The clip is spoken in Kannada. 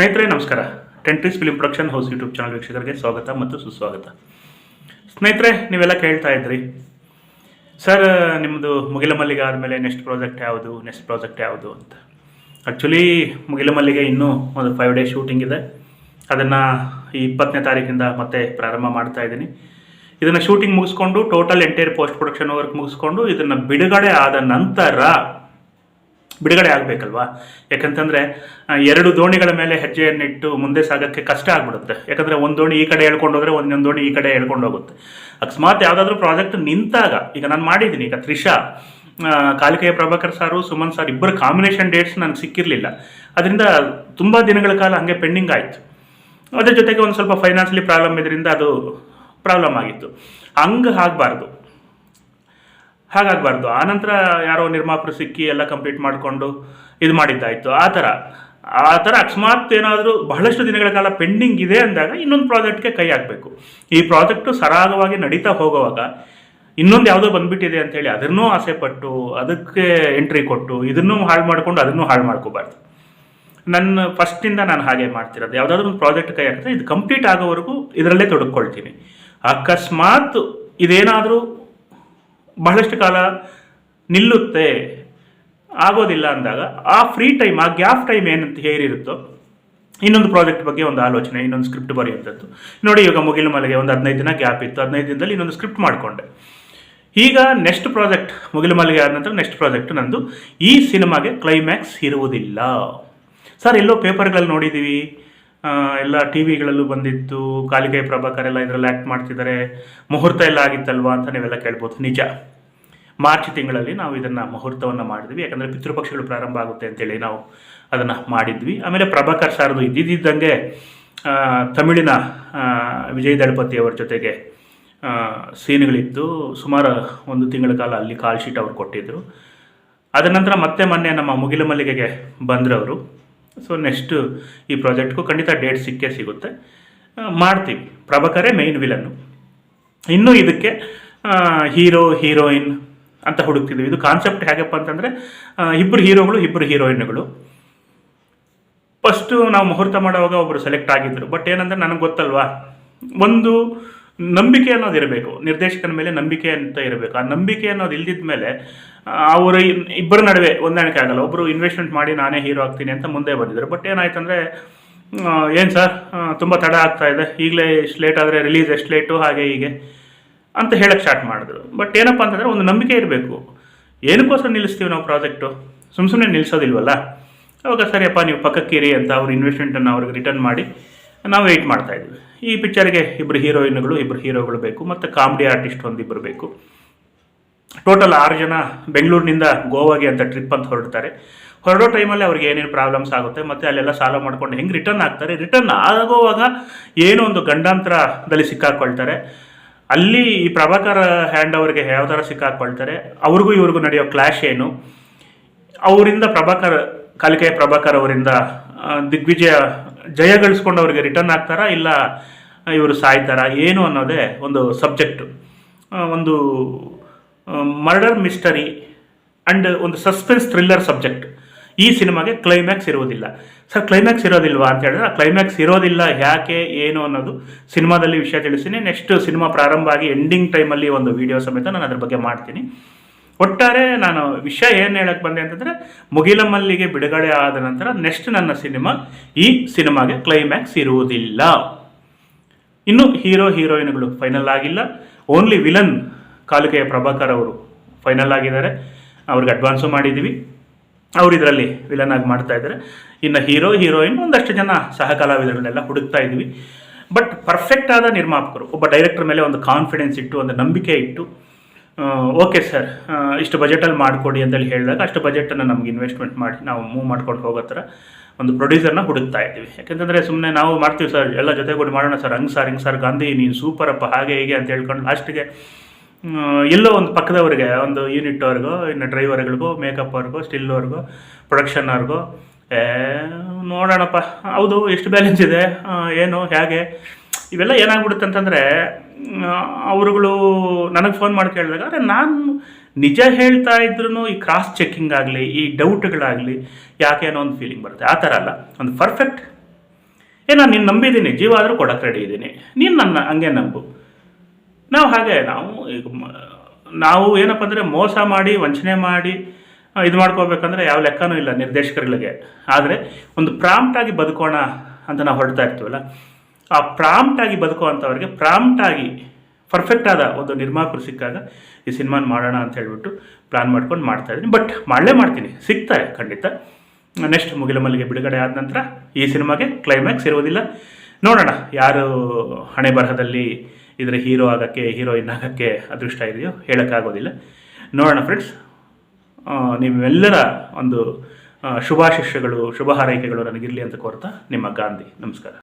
ಸ್ನೇಹಿತರೆ, ನಮಸ್ಕಾರ. ಟೆಂಟ್ರೀಸ್ film production house YouTube channel ವೀಕ್ಷಕರಿಗೆ ಸ್ವಾಗತ ಮತ್ತು ಸುಸ್ವಾಗತ. ಸ್ನೇಹಿತರೆ, ನೀವೆಲ್ಲ ಕೇಳ್ತಾ ಇದ್ರಿ. ಸರ್ ನಿಮ್ಮದು ಮುಗಿಲ ಮಲ್ಲಿಗೆ ಆದಮೇಲೆ ನೆಕ್ಸ್ಟ್ ಪ್ರಾಜೆಕ್ಟ್ ಯಾವುದು ನೆಕ್ಸ್ಟ್ ಪ್ರಾಜೆಕ್ಟ್ ಯಾವುದು ಅಂತ. ಆ್ಯಕ್ಚುಲಿ ಮುಗಿಲ ಮಲ್ಲಿಗೆ ಇನ್ನೂ ಒಂದು ಫೈವ್ ಡೇ ಶೂಟಿಂಗ್ ಇದೆ. ಅದನ್ನು ಈ ಇಪ್ಪತ್ತನೇ ತಾರೀಕಿಂದ ಮತ್ತೆ ಪ್ರಾರಂಭ ಮಾಡ್ತಾ ಇದ್ದೀನಿ. ಇದನ್ನು ಶೂಟಿಂಗ್ ಮುಗಿಸ್ಕೊಂಡು total entire post production work ಮುಗಿಸ್ಕೊಂಡು ಇದನ್ನು ಬಿಡುಗಡೆ ಆದ ನಂತರ ಬಿಡುಗಡೆ ಆಗಬೇಕಲ್ವಾ? ಯಾಕಂತಂದರೆ ಎರಡು ದೋಣಿಗಳ ಮೇಲೆ ಹೆಜ್ಜೆಯನ್ನಿಟ್ಟು ಮುಂದೆ ಸಾಗೋಕ್ಕೆ ಕಷ್ಟ ಆಗ್ಬಿಡುತ್ತೆ. ಯಾಕಂದರೆ ಒಂದು ದೋಣಿ ಈ ಕಡೆ ಹೇಳ್ಕೊಂಡು ಹೋದರೆ ಒಂದೊಂದು ದೋಣಿ ಈ ಕಡೆ ಹೇಳ್ಕೊಂಡು ಹೋಗುತ್ತೆ. ಅಕಸ್ಮಾತ್ ಯಾವುದಾದ್ರೂ ಪ್ರಾಜೆಕ್ಟ್ ನಿಂತಾಗ, ಈಗ ನಾನು ಮಾಡಿದ್ದೀನಿ, ಈಗ ತ್ರಿಷಾ ಕಾಲಿಕೆಯ ಪ್ರಭಾಕರ್ ಸಾರು, ಸುಮನ್ ಸಾರ್ ಇಬ್ಬರು ಕಾಂಬಿನೇಷನ್ ಡೇಟ್ಸ್ ನನಗೆ ಸಿಕ್ಕಿರಲಿಲ್ಲ. ಅದರಿಂದ ತುಂಬ ದಿನಗಳ ಕಾಲ ಹಾಗೆ ಪೆಂಡಿಂಗ್ ಆಯಿತು. ಅದ್ರ ಜೊತೆಗೆ ಒಂದು ಸ್ವಲ್ಪ ಫೈನಾನ್ಸಲಿ ಪ್ರಾಬ್ಲಮ್ ಇದರಿಂದ ಅದು ಪ್ರಾಬ್ಲಮ್ ಆಗಿತ್ತು. ಹಂಗೆ ಆಗಬಾರ್ದು. ಹಾಗಾಗಬಾರ್ದು. ಆನಂತರ ಯಾರೋ ನಿರ್ಮಾಪರು ಸಿಕ್ಕಿ ಎಲ್ಲ ಕಂಪ್ಲೀಟ್ ಮಾಡಿಕೊಂಡು ಇದು ಮಾಡಿದ್ದಾಯಿತು. ಆ ಥರ. ಆ ಥರ ಅಕಸ್ಮಾತ್ ಏನಾದರೂ ಬಹಳಷ್ಟು ದಿನಗಳ ಕಾಲ ಪೆಂಡಿಂಗ್ ಇದೆ ಅಂದಾಗ ಇನ್ನೊಂದು ಪ್ರಾಜೆಕ್ಟ್ಗೆ ಕೈ ಹಾಕಬೇಕು. ಈ ಪ್ರಾಜೆಕ್ಟು ಸರಾಗವಾಗಿ ನಡೀತಾ ಹೋಗುವಾಗ ಇನ್ನೊಂದು ಯಾವುದೋ ಬಂದ್ಬಿಟ್ಟಿದೆ ಅಂತೇಳಿ ಅದನ್ನೂ ಆಸೆ ಪಟ್ಟು, ಅದಕ್ಕೆ ಎಂಟ್ರಿ ಕೊಟ್ಟು, ಇದನ್ನೂ ಹಾಳು ಮಾಡಿಕೊಂಡು ಅದನ್ನೂ ಹಾಳು ಮಾಡ್ಕೋಬಾರ್ದು. ನನ್ನ ಫಸ್ಟಿಂದ ನಾನು ಹಾಗೆ ಮಾಡ್ತಿರೋದು. ಯಾವುದಾದ್ರೂ ಒಂದು ಪ್ರಾಜೆಕ್ಟ್ ಕೈ ಹಾಕಿದ್ರೆ ಇದು ಕಂಪ್ಲೀಟ್ ಆಗೋವರೆಗೂ ಇದರಲ್ಲೇ ತೊಡಕೊಳ್ತೀನಿ. ಅಕಸ್ಮಾತ್ ಇದೇನಾದರೂ ಬಹಳಷ್ಟು ಕಾಲ ನಿಲ್ಲುತ್ತೆ, ಆಗೋದಿಲ್ಲ ಅಂದಾಗ ಆ ಫ್ರೀ ಟೈಮ್ ಆ ಗ್ಯಾಪ್ ಟೈಮ್ ಏನಂತ ಹೇರಿರುತ್ತೋ, ಇನ್ನೊಂದು ಪ್ರಾಜೆಕ್ಟ್ ಬಗ್ಗೆ ಒಂದು ಆಲೋಚನೆ, ಇನ್ನೊಂದು ಸ್ಕ್ರಿಪ್ಟ್ ಬರೆಯುವಂಥದ್ದು. ನೋಡಿ ಇವಾಗ ಮುಗಿಲು ಮಲೆಗೆ ಒಂದು ಹದಿನೈದು ದಿನ ಗ್ಯಾಪ್ ಇತ್ತು. ಹದಿನೈದು ದಿನದಲ್ಲಿ ಇನ್ನೊಂದು ಸ್ಕ್ರಿಪ್ಟ್ ಮಾಡಿಕೊಂಡೆ. ಈಗ ನೆಕ್ಸ್ಟ್ ಪ್ರಾಜೆಕ್ಟ್ ಮುಗಿಲು ಮಲೆಗೆ ಆದ ನಂತರ ನೆಕ್ಸ್ಟ್ ಪ್ರಾಜೆಕ್ಟ್ ನಂದು ಈ ಸಿನಿಮಾಗೆ ಕ್ಲೈಮ್ಯಾಕ್ಸ್ ಇರುವುದಿಲ್ಲ. ಸರ್, ಎಲ್ಲೋ ಪೇಪರ್ಗಳಲ್ಲಿ ನೋಡಿದ್ದೀವಿ. ಎಲ್ಲ ಟಿ ವಿಗಳಲ್ಲೂ ಬಂದಿತ್ತು. ಕಾಲಿಕೆ ಪ್ರಭಾಕರ್ ಎಲ್ಲ ಇದರಲ್ಲಿ ಆ್ಯಕ್ಟ್ ಮಾಡ್ತಿದ್ದಾರೆ. ಮುಹೂರ್ತ ಎಲ್ಲ ಆಗಿತ್ತಲ್ವಾ ಅಂತ ನೀವೆಲ್ಲ ಕೇಳ್ಬೋದು. ನಿಜ. ಮಾರ್ಚ್ ತಿಂಗಳಲ್ಲಿ ನಾವು ಇದನ್ನು ಮುಹೂರ್ತವನ್ನು ಮಾಡಿದ್ವಿ. ಯಾಕಂದರೆ ಪಿತೃಪಕ್ಷಗಳು ಪ್ರಾರಂಭ ಆಗುತ್ತೆ ಅಂತೇಳಿ ನಾವು ಅದನ್ನು ಮಾಡಿದ್ವಿ. ಆಮೇಲೆ ಪ್ರಭಾಕರ್ ಸಾರದು ಇದ್ದಿದ್ದಂಗೆ ತಮಿಳಿನ ವಿಜಯ್ ದಳಪತಿ ಅವರ ಜೊತೆಗೆ ಸೀನ್ಗಳಿತ್ತು. ಸುಮಾರು ಒಂದು ತಿಂಗಳ ಕಾಲ ಅಲ್ಲಿ ಕಾಲ್ ಶೀಟ್ ಅವ್ರು ಕೊಟ್ಟಿದ್ದರು ಅದನಂತರ ಮತ್ತೆ ಮೊನ್ನೆ ನಮ್ಮ ಮುಗಿಲ ಮಲ್ಲಿಗೆಗೆ ಬಂದ್ರವರು. ಸೊ ನೆಕ್ಸ್ಟ್ ಈ ಪ್ರಾಜೆಕ್ಟ್ಗೂ ಖಂಡಿತ ಡೇಟ್ ಸಿಕ್ಕೇ ಸಿಗುತ್ತೆ. ಮಾಡ್ತೀವಿ. ಪ್ರಭಾಕರೇ ಮೇಯ್ನ್ ವಿಲನ್ನು ಇನ್ನೂ ಇದಕ್ಕೆ ಹೀರೋ ಹೀರೋಯಿನ್ ಅಂತ ಹುಡುಕ್ತಿದ್ವಿ. ಇದು ಕಾನ್ಸೆಪ್ಟ್ ಹೇಗಪ್ಪ ಅಂತಂದರೆ ಇಬ್ಬರು ಹೀರೋಗಳು ಇಬ್ಬರು ಹೀರೋಯಿನ್ಗಳು ಫಸ್ಟು ನಾವು ಮುಹೂರ್ತ ಮಾಡುವಾಗ ಒಬ್ಬರು ಸೆಲೆಕ್ಟ್ ಆಗಿದ್ದರು ಬಟ್ ಏನಂದರೆ ನನಗೆ ಗೊತ್ತಲ್ವಾ? ಒಂದು ನಂಬಿಕೆ ಅನ್ನೋದು ಇರಬೇಕು. ನಿರ್ದೇಶಕನ ಮೇಲೆ ನಂಬಿಕೆ ಅಂತ ಇರಬೇಕು. ಆ ನಂಬಿಕೆ ಅನ್ನೋದು ಇಲ್ದಿದ ಮೇಲೆ ಅವರು ಇಬ್ಬರ ನಡುವೆ ಹೊಂದಾಣಿಕೆ ಆಗಲ್ಲ. ಒಬ್ಬರು ಇನ್ವೆಸ್ಟ್ಮೆಂಟ್ ಮಾಡಿ ನಾನೇ ಹೀರೋ ಆಗ್ತೀನಿ ಅಂತ ಮುಂದೆ ಬಂದಿದ್ದರು ಬಟ್ ಏನಾಯ್ತಂದರೆ ಏನು ಸರ್ ತುಂಬ ತಡ ಆಗ್ತಾ ಇದೆ. ಈಗಲೇ ಎಷ್ಟು ಲೇಟ್ ಆದರೆ ರಿಲೀಸ್ ಎಷ್ಟು ಲೇಟು ಹಾಗೆ ಹೀಗೆ ಅಂತ ಹೇಳಕ್ಕೆ ಸ್ಟಾರ್ಟ್ ಮಾಡಿದ್ರು. ಬಟ್ ಏನಪ್ಪ ಅಂತಂದರೆ, ಒಂದು ನಂಬಿಕೆ ಇರಬೇಕು. ಏನಕ್ಕೋಸ್ಕರ ನಿಲ್ಲಿಸ್ತೀವಿ ನಾವು ಪ್ರಾಜೆಕ್ಟು ಸುಮ್ಮ ಸುಮ್ಮನೆ ನಿಲ್ಲಿಸೋದಿಲ್ವಲ್ಲ ಅವಾಗ ಸರಿಯಪ್ಪ, ನೀವು ಪಕ್ಕಕ್ಕಿರಿ ಅಂತ ಅವ್ರ ಇನ್ವೆಸ್ಟ್ಮೆಂಟನ್ನು ಅವ್ರಿಗೆ ರಿಟರ್ನ್ ಮಾಡಿ. ನಾವು ವೆಯ್ಟ್ ಮಾಡ್ತಾ ಇದ್ವಿ ಈ ಪಿಕ್ಚರ್ಗೆ ಇಬ್ಬರು ಹೀರೋಯಿನ್ಗಳು ಇಬ್ಬರು ಹೀರೋಗಳು ಬೇಕು, ಮತ್ತು ಕಾಮಿಡಿ ಆರ್ಟಿಸ್ಟ್ ಒಂದಿಬ್ಬರು ಬೇಕು. ಟೋಟಲ್ ಆರು ಜನ ಬೆಂಗಳೂರಿನಿಂದ ಗೋವಾಗೆ ಅಂತ ಟ್ರಿಪ್ ಅಂತ ಹೊರಡ್ತಾರೆ. ಹೊರಡೋ ಟೈಮಲ್ಲಿ ಅವ್ರಿಗೆ ಏನೇನು ಪ್ರಾಬ್ಲಮ್ಸ್ ಆಗುತ್ತೆ, ಮತ್ತು ಅಲ್ಲೆಲ್ಲ ಸಾಲ ಮಾಡ್ಕೊಂಡು ಹೆಂಗೆ ರಿಟರ್ನ್ ಆಗ್ತಾರೆ? ರಿಟರ್ನ್ ಆಗೋವಾಗ ಏನೋ ಒಂದು ಗಂಡಾಂತರದಲ್ಲಿ ಸಿಕ್ಕಾಕೊಳ್ತಾರೆ. ಅಲ್ಲಿ ಈ ಪ್ರಭಾಕರ್ ಹ್ಯಾಂಡ್ ಅವರಿಗೆ ಯಾವ ಥರ ಸಿಕ್ಕಾಕ್ಕೊಳ್ತಾರೆ ಅವ್ರಿಗೂ ಇವ್ರಿಗೂ ನಡೆಯೋ ಕ್ಲಾಶ್ ಏನು? ಅವರಿಂದ ಪ್ರಭಾಕರ್ ಕಾಲಿಕೆಯ ಪ್ರಭಾಕರ್ ಅವರಿಂದ ದಿಗ್ವಿಜಯ ಜಯ ಗಳಿಸ್ಕೊಂಡು ಅವರಿಗೆ ರಿಟರ್ನ್ ಆಗ್ತಾರಾ ಇಲ್ಲ ಇವರು ಸಾಯ್ತಾರಾ ಏನು ಅನ್ನೋದೇ ಒಂದು ಸಬ್ಜೆಕ್ಟು ಒಂದು ಮರ್ಡರ್ ಮಿಸ್ಟರಿ ಆ್ಯಂಡ್ ಒಂದು ಸಸ್ಪೆನ್ಸ್ ಥ್ರಿಲ್ಲರ್ ಸಬ್ಜೆಕ್ಟ್ ಈ ಸಿನಿಮಾಗೆ ಕ್ಲೈಮ್ಯಾಕ್ಸ್ ಇರೋದಿಲ್ಲ ಸರ್ ಕ್ಲೈಮ್ಯಾಕ್ಸ್ ಇರೋದಿಲ್ವಾ ಅಂತ ಹೇಳಿದ್ರೆ ಕ್ಲೈಮ್ಯಾಕ್ಸ್ ಇರೋದಿಲ್ಲ ಯಾಕೆ, ಏನು ಅನ್ನೋದು ಸಿನಿಮಾದಲ್ಲಿ ವಿಷಯ ತಿಳಿಸ್ತೀನಿ. ನೆಕ್ಸ್ಟ್ ಸಿನಿಮಾ ಪ್ರಾರಂಭ ಆಗಿ ಎಂಡಿಂಗ್ ಟೈಮಲ್ಲಿ ಒಂದು ವಿಡಿಯೋ ಸಮೇತ ನಾನು ಅದ್ರ ಬಗ್ಗೆ ಮಾಡ್ತೀನಿ. ಒಟ್ಟಾರೆ ನಾನು ವಿಷಯ ಏನು ಹೇಳಕ್ಕೆ ಬಂದೆ ಅಂತಂದರೆ, ಮುಗಿಲಮಲ್ಲಿಗೆ ಬಿಡುಗಡೆ ಆದ ನಂತರ ನೆಕ್ಸ್ಟ್ ನನ್ನ ಸಿನಿಮಾ ಈ ಸಿನಿಮಾಗೆ ಕ್ಲೈಮ್ಯಾಕ್ಸ್ ಇರುವುದಿಲ್ಲ. ಇನ್ನು ಹೀರೋ, ಹೀರೋಯಿನ್ಗಳು ಫೈನಲ್ ಆಗಿಲ್ಲ. ಓನ್ಲಿ ವಿಲನ್ ಕಾಲಿಕೆಯ ಪ್ರಭಾಕರ್ ಅವರು ಫೈನಲ್ ಆಗಿದ್ದಾರೆ. ಅವ್ರಿಗೆ ಅಡ್ವಾನ್ಸು ಮಾಡಿದ್ದೀವಿ ಅವರು ಇದರಲ್ಲಿ ವಿಲನ್ ಆಗಿ ಮಾಡ್ತಾ ಇದ್ದಾರೆ. ಇನ್ನು ಹೀರೋ, ಹೀರೋಯಿನ್ ಒಂದಷ್ಟು ಜನ ಸಹ ಕಲಾವಿದರನ್ನೆಲ್ಲ ಹುಡುಕ್ತಾ ಇದ್ದೀವಿ. ಬಟ್ ಪರ್ಫೆಕ್ಟ್ ಆದ ನಿರ್ಮಾಪಕರು, ಒಬ್ಬ ಡೈರೆಕ್ಟರ್ ಮೇಲೆ ಒಂದು ಕಾನ್ಫಿಡೆನ್ಸ್ ಇಟ್ಟು, ಒಂದು ನಂಬಿಕೆ ಇಟ್ಟು ಓಕೆ ಸರ್. ಇಷ್ಟು ಬಜೆಟಲ್ಲಿ ಮಾಡಿಕೊಡಿ ಅಂತೇಳಿ ಹೇಳಿದಾಗ ಅಷ್ಟು ಬಜೆಟನ್ನು ನಮ್ಗೆ ಇನ್ವೆಸ್ಟ್ಮೆಂಟ್ ಮಾಡಿ ನಾವು ಮೂವ್ ಮಾಡ್ಕೊಂಡು ಹೋಗೋ ಥರ ಒಂದು ಪ್ರೊಡ್ಯೂಸರ್ನ ಹುಡುಕ್ತಾ ಇದ್ದೀವಿ. ಯಾಕೆಂತಂದರೆ ಸುಮ್ಮನೆ ನಾವು ಮಾಡ್ತೀವಿ ಸರ್, ಎಲ್ಲ ಜೊತೆಗೂಡಿ ಮಾಡೋಣ ಸರ್, ಹಂಗೆ ಸರ್, ಹಿಂಗೆ ಸರ್, ಗಾಂಧಿ ನೀನು ಸೂಪರಪ್ಪ ಹಾಗೆ ಹೀಗೆ ಅಂತ ಹೇಳ್ಕೊಂಡು ಲಾಸ್ಟಿಗೆ ಎಲ್ಲೋ ಒಂದು ಪಕ್ಕದವ್ರಿಗೆ, ಒಂದು ಯೂನಿಟ್ ಇನ್ನು ಡ್ರೈವರ್ಗಳಿಗೋ ಮೇಕಪ್ ಅವ್ರಿಗೋ ಸ್ಟಿಲ್ ಅವ್ರಿಗೋ ಪ್ರೊಡಕ್ಷನ್ ಏ, ನೋಡೋಣಪ್ಪ. ಹೌದು, ಎಷ್ಟು ಬ್ಯಾಲೆನ್ಸ್ ಇದೆ? ಏನು, ಹೇಗೆ? ಇವೆಲ್ಲ ಏನಾಗ್ಬಿಡುತ್ತೆ ಅಂತಂದರೆ ಅವರುಗಳು ನನಗೆ ಫೋನ್ ಮಾಡಿ ಕೇಳಿದಾಗ ನಾನು ನಿಜ ಹೇಳ್ತಾ ಇದ್ರೂ ಈ ಕ್ರಾಸ್ ಚೆಕ್ಕಿಂಗ್ ಆಗಲಿ, ಈ ಡೌಟ್ಗಳಾಗಲಿ ಯಾಕೆ ಏನೋ ಒಂದು ಫೀಲಿಂಗ್ ಬರುತ್ತೆ. ಆ ಥರ ಅಲ್ಲ. ಒಂದು ಪರ್ಫೆಕ್ಟ್ ಏ, ನಾನು ನಿನ್ನ ನಂಬಿದ್ದೀನಿ. ಜೀವ ಆದರೂ ಕೊಡಕ್ಕೆ ರೆಡಿ ಇದ್ದೀನಿ. ನೀನು ನನ್ನ, ಹಂಗೆ ನಂಬು. ನಾವು ಹಾಗೆ, ನಾವು ಈಗ ನಾವು ಏನಪ್ಪ ಅಂದರೆ ಮೋಸ ಮಾಡಿ, ವಂಚನೆ ಮಾಡಿ ಇದು ಮಾಡ್ಕೋಬೇಕಂದ್ರೆ ಯಾವ ಲೆಕ್ಕನೂ ಇಲ್ಲ ನಿರ್ದೇಶಕರುಗಳಿಗೆ. ಆದರೆ ಒಂದು ಪ್ರಾಂಪ್ಟಾಗಿ ಬದುಕೋಣ ಅಂತ ನಾವು ಹೊರಡ್ತಾ ಇರ್ತೀವಲ್ಲ ಆ ಪ್ರಾಂಪ್ಟಾಗಿ ಬದುಕುವಂಥವ್ರಿಗೆ ಪ್ರಾಂಪ್ಟಾಗಿ ಪರ್ಫೆಕ್ಟ್ ಆದ ಒಂದು ನಿರ್ಮಾಪಕರು ಸಿಕ್ಕಾಗ ಈ ಸಿನಿಮಾನ ಮಾಡೋಣ ಅಂತ ಹೇಳ್ಬಿಟ್ಟು ಪ್ಲ್ಯಾನ್ ಮಾಡ್ಕೊಂಡು ಮಾಡ್ತಾ ಇದ್ದೀನಿ. ಬಟ್ ಮಾಡಲೇ ಮಾಡ್ತೀನಿ. ಸಿಗ್ತಾರೆ ಖಂಡಿತ. ನೆಕ್ಸ್ಟ್ ಮುಗಿಲ ಮಲ್ಲಿಗೆ ಬಿಡುಗಡೆ ಆದ ನಂತರ ಈ ಸಿನಿಮಾಗೆ ಕ್ಲೈಮ್ಯಾಕ್ಸ್ ಇರುವುದಿಲ್ಲ. ನೋಡೋಣ, ಯಾರು ಹಣೆ ಬರಹದಲ್ಲಿ ಇದರ ಹೀರೋ ಆಗೋಕ್ಕೆ ಹೀರೋಯಿನ್ ಆಗೋಕ್ಕೆ ಅದೃಷ್ಟ ಇದೆಯೋ ಹೇಳೋಕ್ಕಾಗೋದಿಲ್ಲ. ನೋಡೋಣ ಫ್ರೆಂಡ್ಸ್ ನಿಮ್ಮೆಲ್ಲರ ಒಂದು ಶುಭಾಶಿಷ್ಯಗಳು, ಶುಭ ಹಾರೈಕೆಗಳು ನನಗಿರಲಿ ಅಂತ ಕೋರ್ತಾ ನಿಮ್ಮ ಗಾಂಧಿ. ನಮಸ್ಕಾರ.